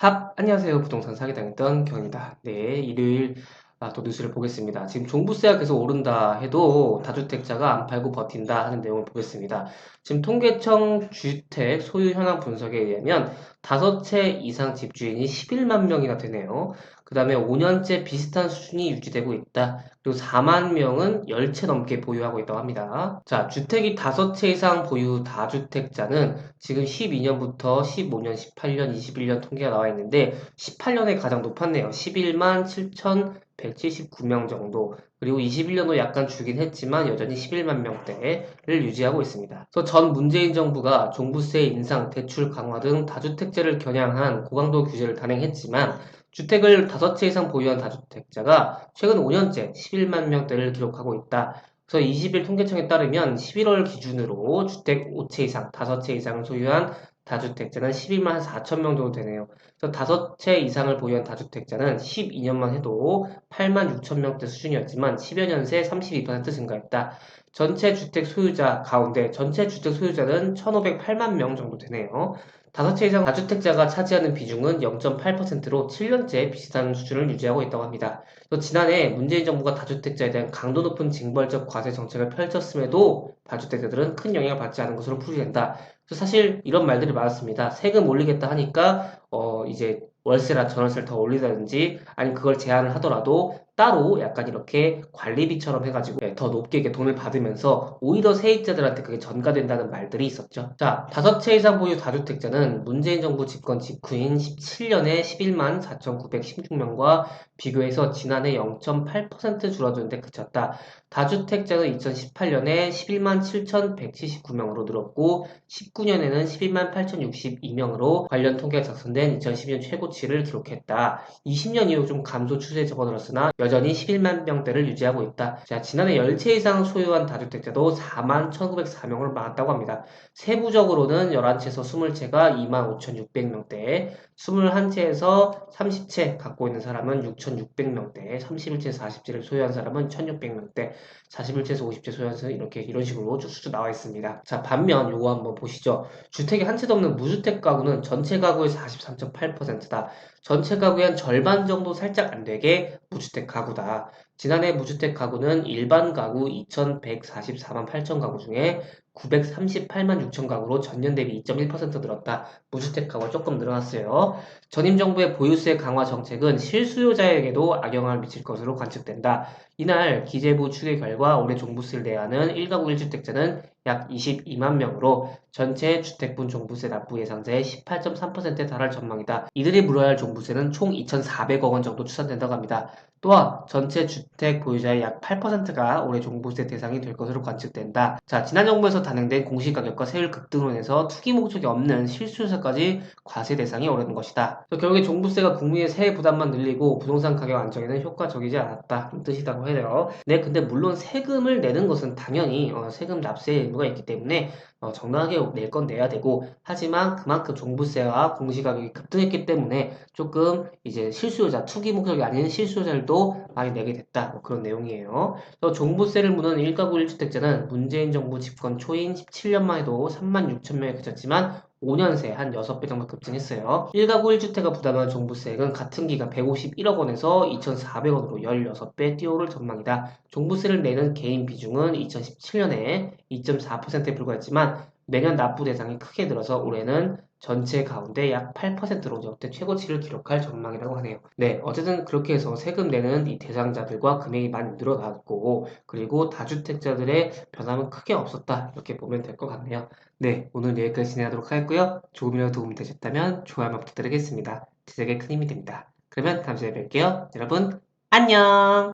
합, 안녕하세요. 부동산 사기 당했던 경입니다. 네, 일요일 아, 또 뉴스를 보겠습니다. 지금 종부세가 계속 오른다 해도 다주택자가 안 팔고 버틴다 하는 내용을 보겠습니다. 지금 통계청 주택 소유 현황 분석에 의하면 다섯 채 이상 집주인이 11만 명이나 되네요. 그 다음에 5년째 비슷한 수준이 유지되고 있다. 그리고 4만 명은 10채 넘게 보유하고 있다고 합니다. 자, 주택이 다섯 채 이상 보유 다주택자는 지금 12년부터 15년, 18년, 21년 통계가 나와 있는데 18년에 가장 높았네요. 11만 7,179명 정도. 그리고 21년도 약간 줄긴 했지만 여전히 11만 명대를 유지하고 있습니다. 전 문재인 정부가 종부세 인상, 대출 강화 등 다주택자를 겨냥한 고강도 규제를 단행했지만 주택을 다섯 채 이상 보유한 다주택자가 최근 5년째 11만 명대를 기록하고 있다. 그래서 20일 통계청에 따르면 11월 기준으로 주택 5채 이상, 5채 이상을 소유한 다주택자는 12만 4천 명 정도 되네요. 그래서 5채 이상을 보유한 다주택자는 12년만 해도 8만 6천 명대 수준이었지만 10여 년 새 32% 증가했다. 전체 주택 소유자 가운데 전체 주택 소유자는 1,508만 명 정도 되네요. 다섯 채 이상 다주택자가 차지하는 비중은 0.8%로 7년째 비슷한 수준을 유지하고 있다고 합니다. 또 지난해 문재인 정부가 다주택자에 대한 강도 높은 징벌적 과세 정책을 펼쳤음에도 다주택자들은 큰 영향을 받지 않은 것으로 풀이된다. 사실 이런 말들이 많았습니다. 세금 올리겠다 하니까 어 이제 월세나 전월세를 더 올리다든지 아니면 그걸 제한을 하더라도 따로 약간 이렇게 관리비처럼 해가지고 네, 더 높게 이렇게 돈을 받으면서 오히려 세입자들한테 그게 전가된다는 말들이 있었죠. 자, 다섯 채 이상 보유 다주택자는 문재인 정부 집권 직후인 17년에 11만 4,916명과 비교해서 지난해 0.8% 줄어드는데 그쳤다. 다주택자는 2018년에 11만 7,179명으로 늘었고 19년에는 11만 8,062명으로 관련 통계가 작성된 2012년 최고치를 기록했다. 20년 이후 좀 감소 추세에 접어들었으나 여전히 11만 명대를 유지하고 있다. 자, 지난해 10채 이상 소유한 다주택자도 4만 1,904명을 많았다고 합니다. 세부적으로는 11채에서 20채가 2만 5,600명대, 21채에서 30채 갖고 있는 사람은 6,600명대, 31채에서 40채를 소유한 사람은 1,600명대, 41채에서 50채 소유한 사람은 이렇게 이런 식으로 쭉쭉 나와 있습니다. 자, 반면 요거 한번 보시죠. 주택이 한 채도 없는 무주택 가구는 전체 가구의 43.8%다. 전체 가구의 한 절반 정도 살짝 안 되게 무주택 가구다. 지난해 무주택 가구는 일반 가구 2,144만 8천 가구 중에 938만 6천 가구로 전년 대비 2.1% 늘었다. 무주택 가구가 조금 늘어났어요. 전임 정부의 보유세 강화 정책은 실수요자에게도 악영향을 미칠 것으로 관측된다. 이날 기재부 추계 결과 올해 종부세를 내야 하는 1가구 1주택자는 약 22만 명으로 전체 주택분 종부세 납부 예상자의 18.3%에 달할 전망이다. 이들이 물어야 할 종부세는 총 2,400억 원 정도 추산된다고 합니다. 또한 전체 주택 보유자의 약 8%가 올해 종부세 대상이 될 것으로 관측된다. 자, 지난 정부에서 단행된 공시가격과 세율 급등으로 인해서 투기 목적이 없는 실수요자까지 과세 대상이 오르는 것이다. 결국에 종부세가 국민의 세액 부담만 늘리고 부동산 가격 안정에는 효과적이지 않았다. 이 뜻이라고 해요. 네, 근데 물론 세금을 내는 것은 당연히 어, 세금 납세 의무가 있기 때문에 어, 정당하게 낼 건 내야 되고 하지만 그만큼 종부세와 공시가격이 급등했기 때문에 조금 이제 실수요자 투기 목적이 아닌 실수요자들도 많이 내게 됐다 뭐 그런 내용이에요. 또 종부세를 무는 1가구 1주택자는 문재인 정부 집권 초인 17년만 해도 3만 6천 명에 그쳤지만 5년 새 한 6배 정도 급증했어요. 1가구 1주택가 부담하는 종부세액은 같은 기간 151억 원에서 2,400원으로 16배 뛰어오를 전망이다. 종부세를 내는 개인 비중은 2017년에 2.4%에 불과했지만 매년 납부 대상이 크게 늘어서 올해는 전체 가운데 약 8%로 역대 최고치를 기록할 전망이라고 하네요. 네, 어쨌든 그렇게 해서 세금 내는 이 대상자들과 금액이 많이 늘어났고, 그리고 다주택자들의 변함은 크게 없었다. 이렇게 보면 될 것 같네요. 네, 오늘 여기까지 진행하도록 하겠고요. 조금이라도 도움이 되셨다면 좋아요만 부탁드리겠습니다. 제작에 큰 힘이 됩니다. 그러면 다음 시간에 뵐게요. 여러분, 안녕!